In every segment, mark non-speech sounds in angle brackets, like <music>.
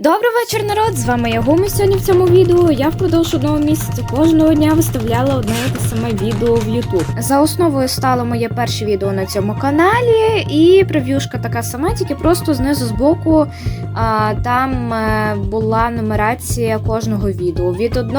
Добрий вечір, народ! З вами я Гуми. Сьогодні в цьому відео я впродовж одного місяця кожного дня виставляла одне і те саме відео в YouTube. За основою стало моє перше відео на цьому каналі, і прев'юшка така сама, тільки просто знизу збоку а, там е, була нумерація кожного відео від 1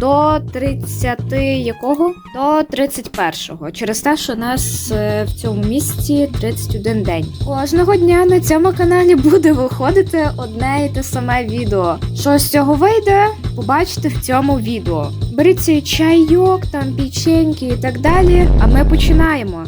до 30 якого? До 31. Через те, що нас е, в цьому місяці 31 день. Кожного дня на цьому каналі буде виходити одне і те саме відео. Що з цього вийде, побачите в цьому відео. Беріть свій чайок, там печеньки і так далі. А ми починаємо.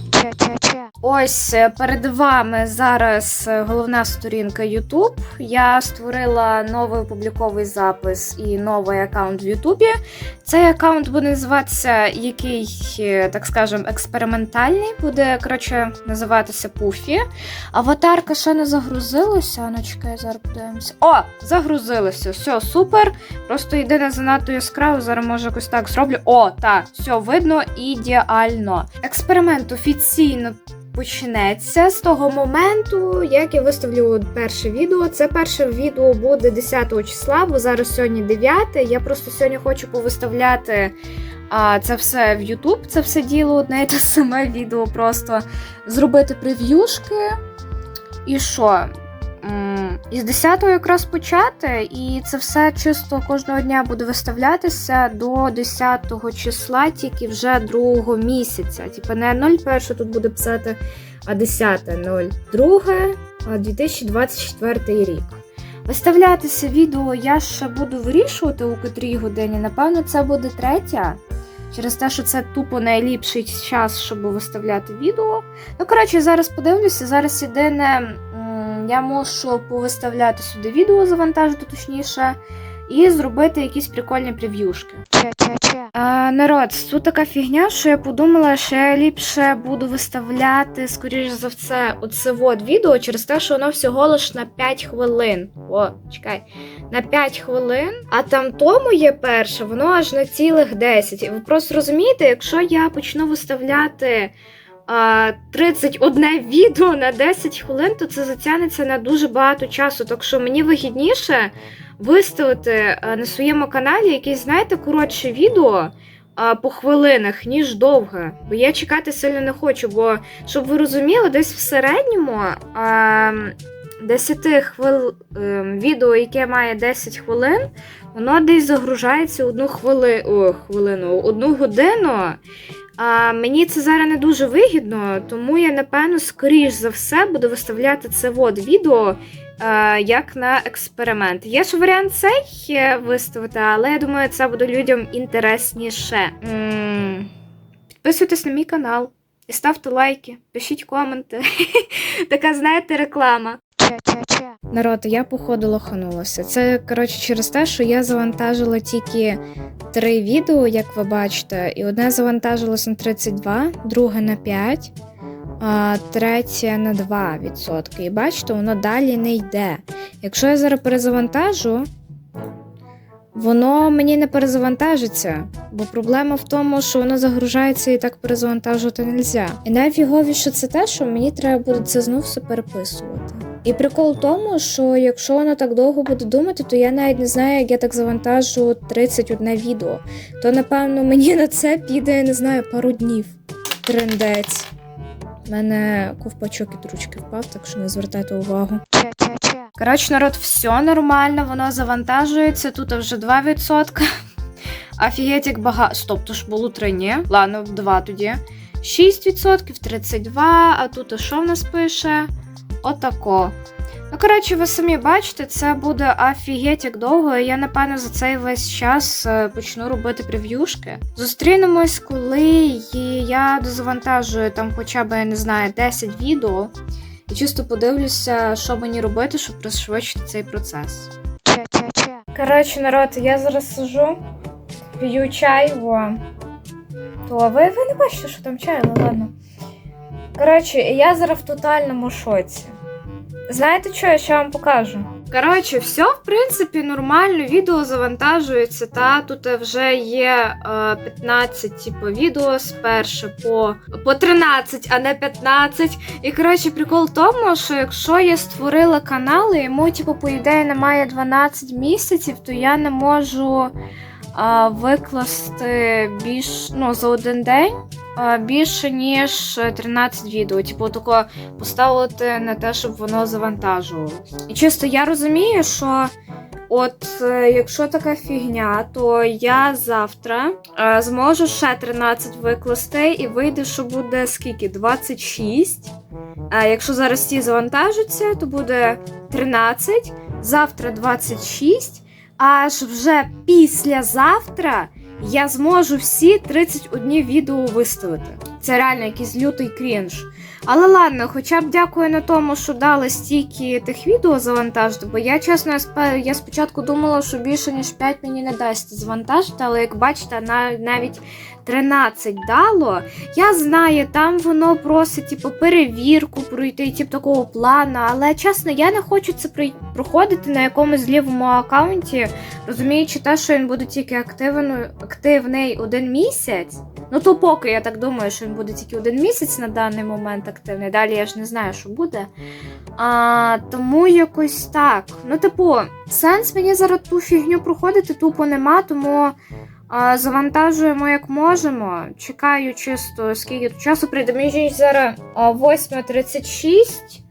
Ось е, перед вами зараз е, головна сторінка YouTube. Я створила новий публіковий запис і новий аккаунт в YouTube. Цей аккаунт буде називатися який, е, так скажем, експериментальний. Буде коротше називатися Пуфі. Аватарка ще не загрузилася. Ну, чекай, зараз подивимося. О, загрузилася. Все, супер. Просто єдине занадто яскраво. Зараз може якось так зроблю. О, так, все видно ідеально. Експеримент офіційно почнеться з того моменту, як я виставлю перше відео. Це перше відео буде 10 числа, бо зараз сьогодні 9. Я просто сьогодні хочу повиставляти а, це все в YouTube, це все діло, одне і те саме відео, просто зробити прев'юшки. І що? Із 10-го якраз почати, і це все чисто кожного дня буде виставлятися до 10 числа, тільки вже другого місяця. Типа не 01 тут буде писати, а 10 02 2024 рік. Виставлятися відео я ще буду вирішувати у котрій годині. Напевно, це буде третя. Через те, що це тупо найліпший час, щоб виставляти відео. Ну, коротше, зараз подивлюся. Зараз єдине, я можу повиставляти сюди відео, завантажити точніше, і зробити якісь прикольні прев'юшки. А, народ, тут така фігня, що я подумала, що я ліпше буду виставляти, скоріш за все, оце от відео через те, що воно всього лиш на 5 хвилин. О, чекай, на 5 хвилин, а там тому є перше, воно аж на цілих 10. І ви просто розумієте, якщо я почну виставляти. А, 31 відео на 10 хвилин, то це затягнеться на дуже багато часу. Так що мені вигідніше виставити е, на своєму каналі якесь, знаєте, коротше відео по хвилинах, ніж довге. Бо я чекати сильно не хочу. Бо, щоб ви розуміли, десь в середньому а, 10 хвил... е, відео, яке має 10 хвилин, воно десь загружається одну хвили... О, хвилину, одну годину. А мені це зараз не дуже вигідно, тому я, напевно, скоріш за все буду виставляти це от відео е, як на експеримент. Є ж варіант цей е, виставити, але я думаю, це буде людям інтересніше. М, Підписуйтесь на мій канал і ставте лайки, пишіть коменти. <laughs> Така, знаєте, реклама. Народ, я походу лоханулася. Це коротше через те, що я завантажила тільки три відео, як ви бачите, і одне завантажилось на 32, друге на 5, а третє на 2%. І бачите, воно далі не йде. Якщо я зараз перезавантажу, воно мені не перезавантажиться, бо проблема в тому, що воно загружається і так перезавантажувати не можна. І найфіговіше це те, що мені треба буде це знов все переписувати. І прикол в тому, що якщо воно так довго буде думати, то я навіть не знаю, як я так завантажу 31 відео. То напевно мені на це піде, я не знаю, пару днів. Трендець. У мене ковпачок від ручки впав, так що не звертайте увагу. Коротше, народ, все нормально, воно завантажується. Тут вже 2%. Офігеть, як багато. Стоп, то ж було 3, ні? Ладно, 2 тоді. 6%, 32, а тут що в нас пише? Отако. Ну, коротше, ви самі бачите, це буде офігеть як довго, і я, напевно, за цей весь час е, почну робити прев'юшки. Зустрінемось, коли я дозавантажую там хоча б, я не знаю, 10 відео. І чисто подивлюся, що мені робити, щоб пришвидшити цей процес. Коротше, народ, я зараз сижу, п'ю чай, во. То ви, ви не бачите, що там чай, ну ладно. Коротше, я зараз в тотальному шоці. Знаєте що, я ще вам покажу? Коротше, все, в принципі, нормально. Відео завантажується. Та тут вже є е, 15 типу, відео спершу по, по 13, а не 15. І коротше, прикол в тому, що якщо я створила канал, і йому, типу, по ідеї, немає 12 місяців, то я не можу а, викласти більш ну, за один день більше, ніж 13 відео. Типу, тако поставити на те, щоб воно завантажувалось. І чисто я розумію, що. От е, якщо така фігня, то я завтра е, зможу ще 13 викласти, і вийде, що буде скільки? 26. А якщо зараз ці завантажаться, то буде 13, завтра 26, аж вже післязавтра я зможу всі 31 відео виставити. Це реально якийсь лютий крінж. Але ладно, хоча б дякую на тому, що дали стільки тих відео завантажити, бо я чесно, я спочатку думала, що більше ніж 5 мені не дасть завантажити, але як бачите, навіть 13 дало. Я знаю, там воно просить типу, перевірку пройти, типу такого плану, але чесно, я не хочу це проходити на якомусь лівому аккаунті, розуміючи те, що він буде тільки активно- активний один місяць. Ну, то поки я так думаю, що він буде тільки один місяць на даний момент активний. Далі я ж не знаю, що буде. А, тому якось так. Ну, типу, сенс мені зараз ту фігню проходити тупо нема, тому завантажуємо як можемо. Чекаю чисто, скільки тут часу прийде. Мені зараз а, 8.36.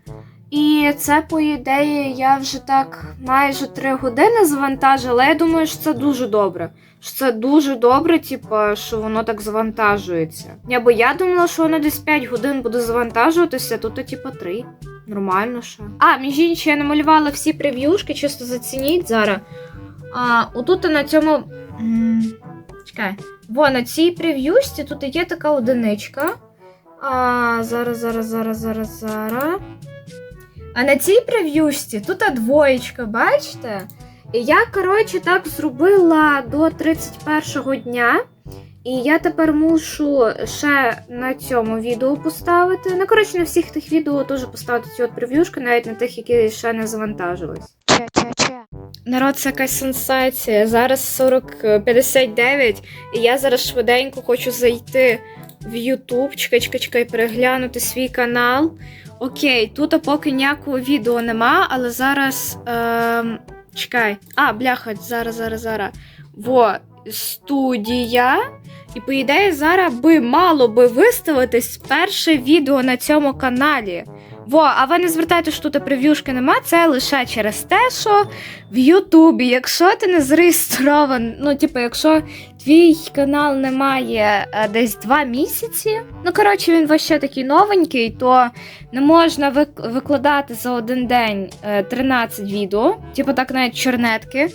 І це, по ідеї, я вже так майже 3 години завантажила. Я думаю, що це дуже добре. Що це дуже добре, типу, що воно так завантажується. Я бо я думала, що воно десь 5 годин буде завантажуватися, тут, типу, 3. Нормально ще. А, між іншим, я намалювала всі прев'юшки, чисто зацініть зараз. А, отут на цьому. Чекай. Во, на цій прев'юшці тут є така одиничка. А, зараз, зараз, зараз, зараз, зараз. А на цій прев'юшці тут двоєчка, бачите? І я, коротше, так зробила до 31-го дня. І я тепер мушу ще на цьому відео поставити. Ну, коротше, на всіх тих відео теж поставити цю от прев'юшку, навіть на тих, які ще не завантажились. Народ, це якась сенсація. Зараз 40.59, і я зараз швиденько хочу зайти в YouTube, чекай, чекай, чекай, переглянути свій канал. Окей, тут поки ніякого відео нема, але зараз. Ем, чекай. А, бляха, зараз, зараз, зараз. Во, студія. І по ідеї, зараз би мало би виставитись перше відео на цьому каналі. Во, а ви не звертайте, що тут прев'юшки нема, це лише через те, що в Ютубі, якщо ти не зареєстрований, ну, типу, якщо твій канал не має е, десь два місяці, ну коротше, він вообще такий новенький, то не можна вик- викладати за один день е, 13 відео, типу так навіть чорнетки.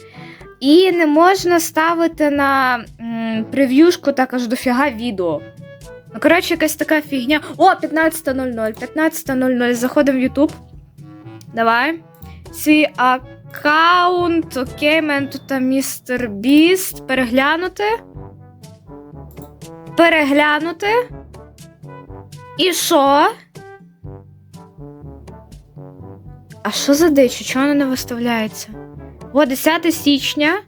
І не можна ставити на м, прев'юшку так аж дофіга відео. Ну, коротше, якась така фігня. О, 15.00. 15.00. Заходимо в YouTube. Давай. Свій аккаунт. Окей, мене тут там містер Біст. Переглянути. Переглянути. І що? А що за дичі? Чого воно не виставляється? О, 10 січня,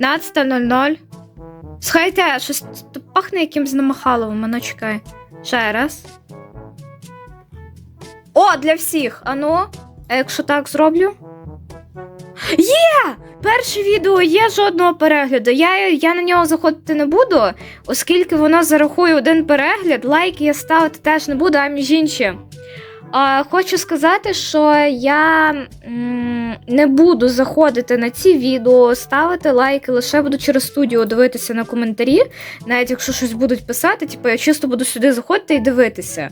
15.00. Схайте, щось пахне якимсь намахаловим, воно чекай. Ще раз. О, для всіх! Ану. А якщо так зроблю? Є! Перше відео є жодного перегляду. Я, я на нього заходити не буду, оскільки воно зарахує один перегляд, лайки я ставити теж не буду, а між іншим. Хочу сказати, що я не буду заходити на ці відео, ставити лайки, лише буду через студію дивитися на коментарі. Навіть якщо щось будуть писати, типу, я чисто буду сюди заходити і дивитися.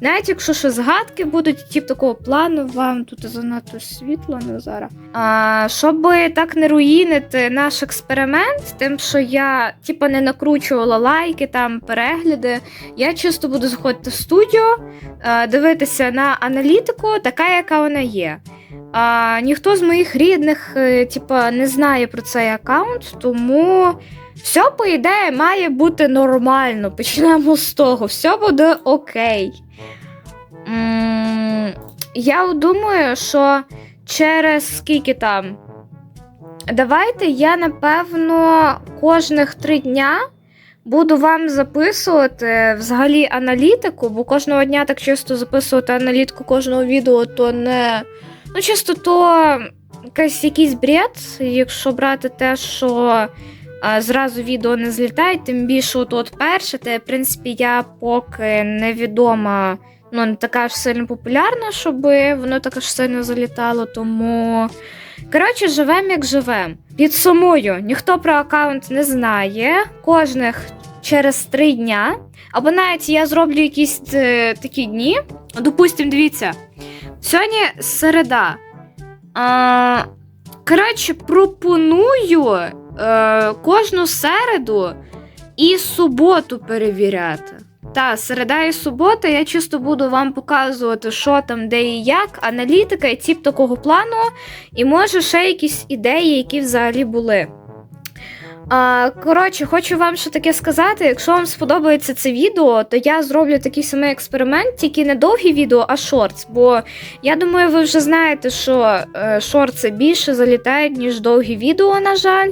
Навіть якщо щось згадки будуть, типу такого плану, вам тут занадто світло не зараз. А, щоб так не руїнити наш експеримент, тим, що я типу, не накручувала лайки, там перегляди, я чисто буду заходити в студію, е, дивитися на аналітику, така, яка вона є. А, ніхто з моїх рідних, е, не знає про цей аккаунт, тому все, по ідеї, має бути нормально. Почнемо з того, все буде окей. Я думаю, що через скільки там. Давайте я, напевно, кожних три дня буду вам записувати взагалі аналітику, бо кожного дня так чисто записувати аналітику кожного відео, то не. Ну, чисто то якийсь, якийсь бред, якщо брати те, що а, зразу відео не злітає, тим більше от, перше, те, в принципі, я поки невідома, ну, не така ж сильно популярна, щоб воно так аж сильно залітало, тому. Коротше, живем як живем. Підсумую, ніхто про аккаунт не знає. Кожних через три дня. Або навіть я зроблю якісь е, такі дні. Допустим, дивіться. Сьогодні середа. А, коротше, пропоную е, кожну середу і суботу перевіряти. Та, середа і субота я чисто буду вам показувати, що там, де і як, аналітика і тип такого плану, і може ще якісь ідеї, які взагалі були. А, коротше, хочу вам ще таке сказати: якщо вам сподобається це відео, то я зроблю такий самий експеримент, тільки не довгі відео, а шортс. Бо я думаю, ви вже знаєте, що е, шортси більше залітають, ніж довгі відео, на жаль.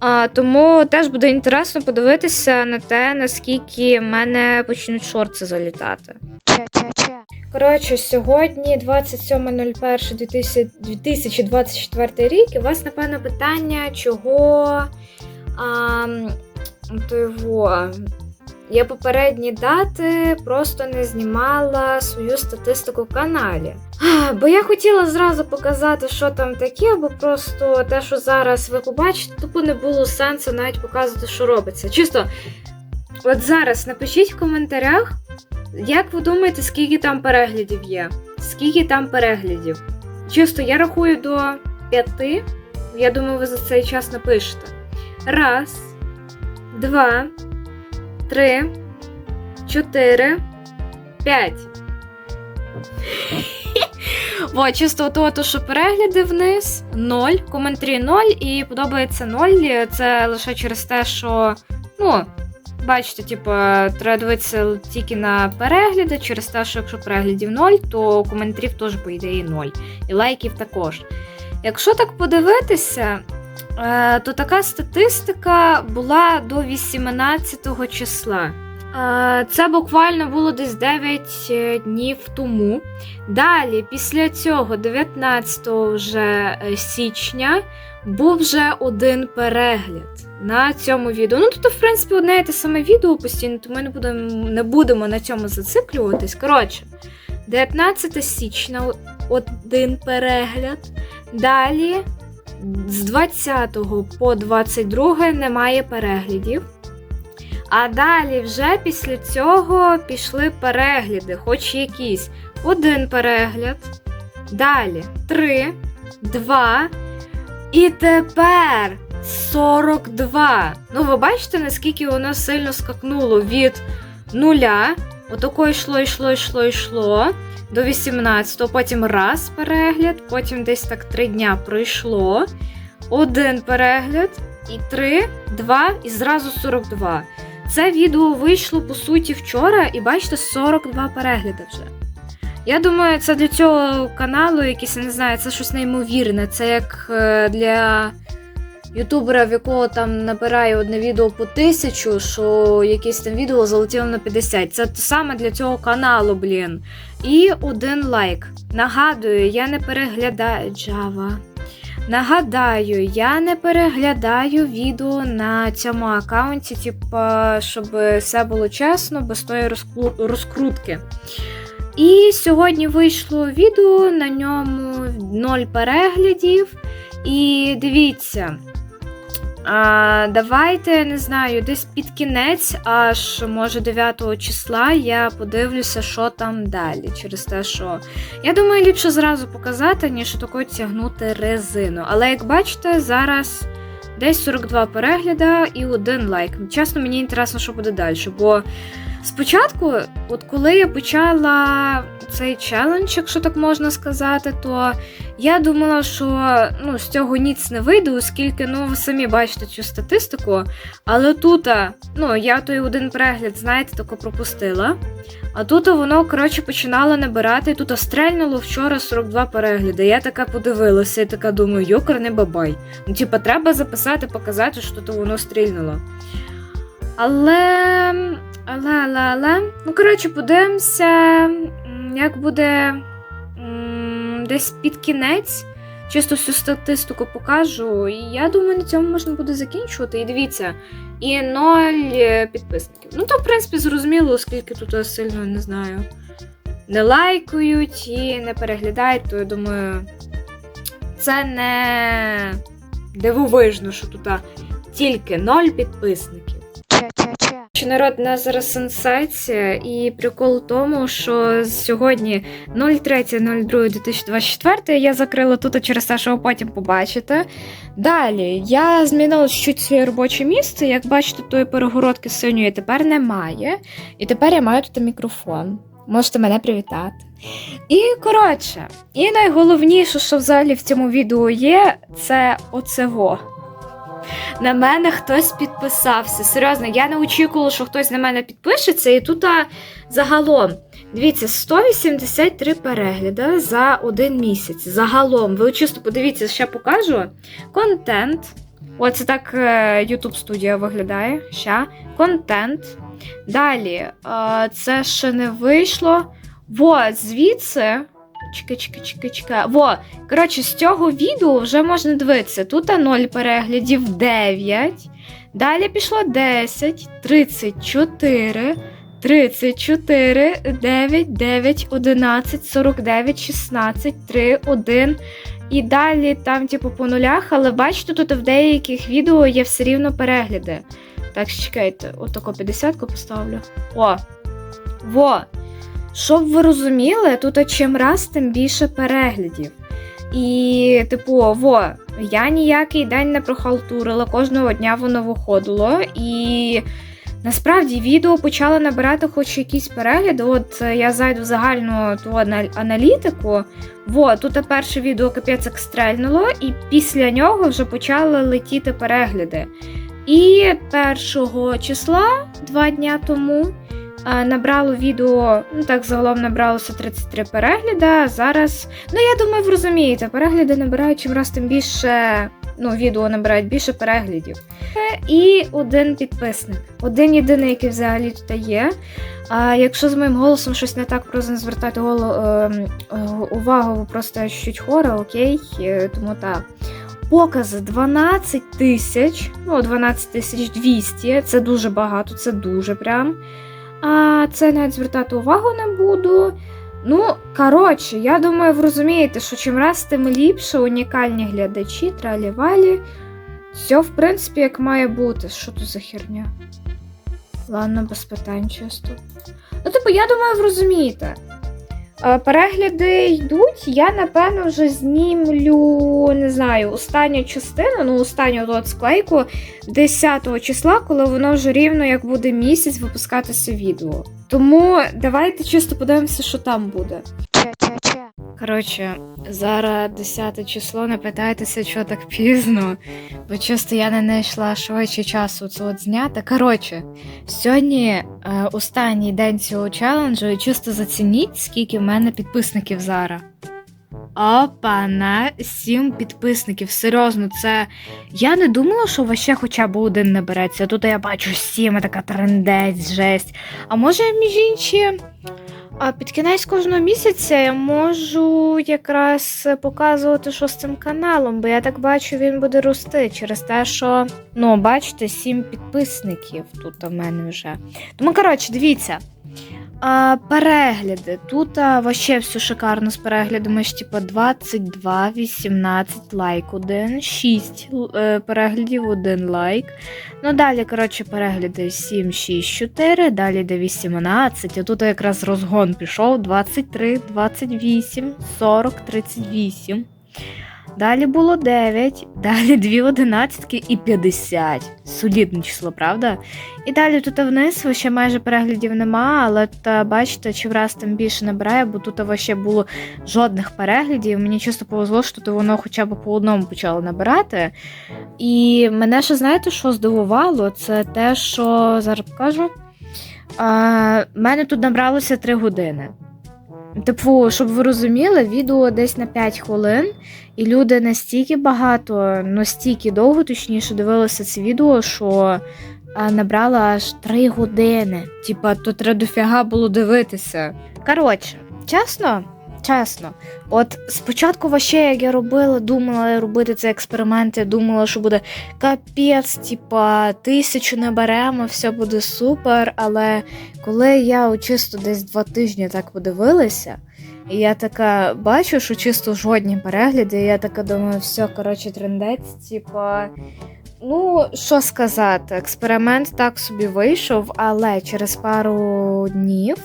А, тому теж буде інтересно подивитися на те, наскільки в мене почнуть шорти залітати. Коротше, сьогодні 27.01.2024 рік, і у вас, напевно, питання, чого а, того, я попередні дати просто не знімала свою статистику в каналі. <gasps> Бо я хотіла зразу показати, що там таке, бо просто те, що зараз ви побачите, тупо не було сенсу навіть показувати, що робиться. Чисто, от зараз напишіть в коментарях. Як ви думаєте, скільки там переглядів є? Скільки там переглядів? Чисто, я рахую до п'яти. Я думаю, ви за цей час напишете. Раз, два, три, чотири, п'ять. <laughs> Во, чисто то, то, що перегляди вниз, ноль, коментарі ноль, і подобається ноль. Це лише через те, що, ну, Бачите, типу, треба дивитися тільки на перегляди, через те, що якщо переглядів 0, то коментарів теж, по ідеї, 0. І лайків також. Якщо так подивитися, е, то така статистика була до 18 числа. Е, Це буквально було десь 9 днів тому. Далі, після цього, 19 вже е, січня, був вже один перегляд на цьому відео. Ну, тут, в принципі, одне і те саме відео постійно, тому ми не будемо, не будемо на цьому зациклюватись. Коротше, 19 січня один перегляд. Далі з 20 по 22 немає переглядів. А далі вже після цього пішли перегляди, хоч якісь. Один перегляд. Далі три, два. І тепер 42. Ну, ви бачите, наскільки воно сильно скакнуло від нуля. Отако йшло, йшло, йшло, йшло. До 18-го, потім раз перегляд, потім десь так три дня пройшло. Один перегляд, і три, два, і зразу 42. Це відео вийшло по суті вчора, і бачите, 42 перегляди вже. Я думаю, це для цього каналу якийсь, я не знаю, це щось неймовірне. Це як е, для ютубера, в якого там набирає одне відео по тисячу, що якесь там відео залетіло на 50. Це те саме для цього каналу, блін. І один лайк. Нагадую, я не переглядаю Java. Нагадаю, я не переглядаю відео на цьому аккаунті, типа, щоб все було чесно, без тої розкрутки. І сьогодні вийшло відео, на ньому 0 переглядів. І дивіться. А, давайте, не знаю, десь під кінець, аж може 9 числа, я подивлюся, що там далі. Через те, що я думаю, ліпше зразу показати, ніж такою тягнути резину. Але як бачите, зараз десь 42 перегляда і один лайк. Чесно, мені інтересно, що буде далі. Бо Спочатку, от коли я почала цей челендж, якщо так можна сказати, то я думала, що ну, з цього ніц не вийде, оскільки ну, ви самі бачите цю статистику. Але тут, ну, я той один перегляд, знаєте, тако пропустила. А тут воно, коротше, починало набирати, і тут стрельнуло вчора 42 перегляди. Я така подивилася і така думаю, йокарний бабай. Ну, типа, треба записати, показати, що тут воно стрільнуло. Але. Але, але, але. Ну, коротше, подивимося, як буде м, десь під кінець. Чисто всю статистику покажу. І я думаю, на цьому можна буде закінчувати. І дивіться, і ноль е, підписників. Ну, то, в принципі, зрозуміло, оскільки тут сильно не знаю. Не лайкають і не переглядають, то я думаю, це не дивовижно, що тут тільки ноль підписників. Ча-ча-ча. Чи народ у нас зараз сенсація, і прикол в тому, що сьогодні 03.02.2024 я закрила тут через те, що ви потім побачите. Далі я змінила чуть своє робоче місце. Як бачите, тої перегородки синьої тепер немає. І тепер я маю тут мікрофон. Можете мене привітати. І коротше, і найголовніше, що взагалі в цьому відео є, це оцего. На мене хтось підписався. Серйозно, я не очікувала, що хтось на мене підпишеться, і тут а, загалом. Дивіться, 183 перегляди за один місяць. Загалом, ви чисто подивіться, ще покажу. Контент. Оце так е, YouTube студія виглядає. Ща. Контент. Далі, це ще не вийшло. Во, звідси. Чекай, чекай, чекай, чекай. Во, коротше, з цього відео вже можна дивитися. Тут 0 переглядів 9. Далі пішло 10, 34, 34, 9, 9, 11, 49, 16, 3, 1. І далі там, типу, по нулях, але бачите, тут в деяких відео є все рівно перегляди. Так, чекайте, отако 50 поставлю. О! Во! Щоб ви розуміли, тут чим раз, тим більше переглядів. І, типу, во, я ніякий день не прохалтурила, кожного дня воно виходило. І насправді відео почало набирати хоч якісь перегляди. От е, я зайду в загальну ту аналітику. Во, тут перше відео капець як стрельнуло, і після нього вже почали летіти перегляди. І 1 числа, два дня тому, набрало відео, ну так загалом набралося 33 перегляди. Зараз, ну я думаю, ви розумієте, перегляди набирають чим раз тим більше. Ну, відео набирають більше переглядів. І один підписник. Один єдиний, який взагалі тут є. А якщо з моїм голосом щось не так, просто не звертайте голо, е, е, увагу, ви просто чуть хора, окей, Е, тому так. Покази 12 тисяч, ну 12 тисяч 200, це дуже багато, це дуже прям. А це навіть звертати увагу не буду. Ну, коротше, я думаю, ви розумієте, що чим раз тим ліпше унікальні глядачі, тралі-валі. Все, в принципі, як має бути. Що тут за херня? Ладно, без питань чисто. Ну, типу, я думаю, ви розумієте. Е, Перегляди йдуть, я напевно вже знімлю, не знаю, останню частину, ну останню от склейку 10 числа, коли воно вже рівно як буде місяць випускатися відео. Тому давайте чисто подивимося, що там буде. Коротше, зараз 10 число, не питайтеся, що так пізно, бо чисто я не знайшла швидше часу це от зняти. Коротше, сьогодні е, останній день цього челенджу, і чисто зацініть, скільки в мене підписників зараз. Опа, на 7 підписників. Серйозно, це. Я не думала, що ваще хоча б один набереться. Тут я бачу 7, така трендець, жесть. А може, між іншим, а під кінець кожного місяця я можу якраз показувати, що з цим каналом, бо я так бачу, він буде рости через те, що, ну, бачите, сім підписників тут у мене вже. Тому, коротше, дивіться. А, перегляди. Тут а, вообще все шикарно з переглядами. ж, Типу 22, 18 лайк, 1, 6 е, переглядів, 1 лайк. Ну, далі, коротше, перегляди 7, 6, 4, далі йде 18. А тут якраз розгон пішов 23, 28, 40, 38. Далі було 9, далі 2 одинадцятки і 50. Солідне число, правда? І далі тут вниз ще майже переглядів нема, але та бачите, чи враз там більше набирає, бо тут вообще було жодних переглядів. Мені чисто повезло, що тут воно хоча б по одному почало набирати. І мене ще знаєте, що здивувало? Це те, що зараз покажу. А, мене тут набралося 3 години. Типу, щоб ви розуміли, відео десь на 5 хвилин, і люди настільки багато, настільки довго, точніше, дивилися це відео, що набрала аж 3 години. Типа, то треба дофіга було дивитися. Коротше, чесно, чесно, от спочатку вообще, як я робила, думала робити цей експеримент, я думала, що буде капець, типа, тисячу наберемо, все буде супер. Але коли я чисто десь два тижні так подивилася, і я така бачу, що чисто жодні перегляди, і я така думаю, все, коротше, трендець, типа. Ну, що сказати, експеримент так собі вийшов, але через пару днів.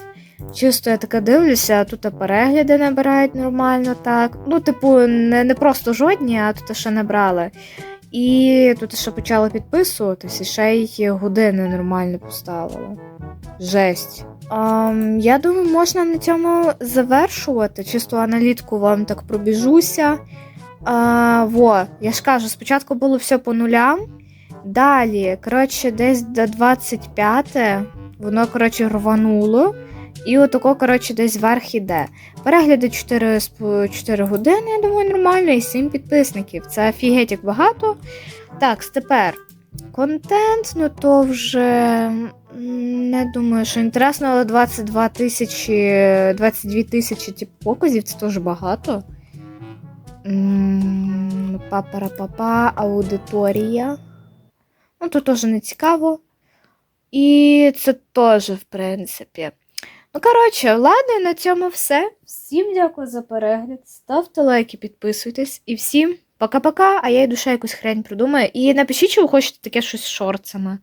Чисто я така дивлюся, тут перегляди набирають нормально так. Ну, типу, не, не просто жодні, а тут ще набрали. І тут ще почала підписуватись, і ще й години нормально поставила. Жесть. Um, я думаю, можна на цьому завершувати. Чисто аналітику вам так пробіжуся. А, во, я ж кажу, спочатку було все по нулям. Далі, коротше, десь до 25 воно, коротше, рвануло. І отако, коротше, десь вверх іде. Перегляди 4, 4 години, я думаю, нормально, і 7 підписників. Це офігеть як багато. Так, тепер контент, ну то вже не думаю, що інтересно, але 22 тисячі, 22 тисячі типу, показів це теж багато. Па-пара-па-па, аудиторія. Ну, тут теж не цікаво. І це теж, в принципі. Ну, коротше, ладно, на цьому все. Всім дякую за перегляд. Ставте лайки, підписуйтесь. І всім пока-пока, а я йду ще якусь хрень придумаю. І напишіть, чи ви хочете таке щось з шорцами.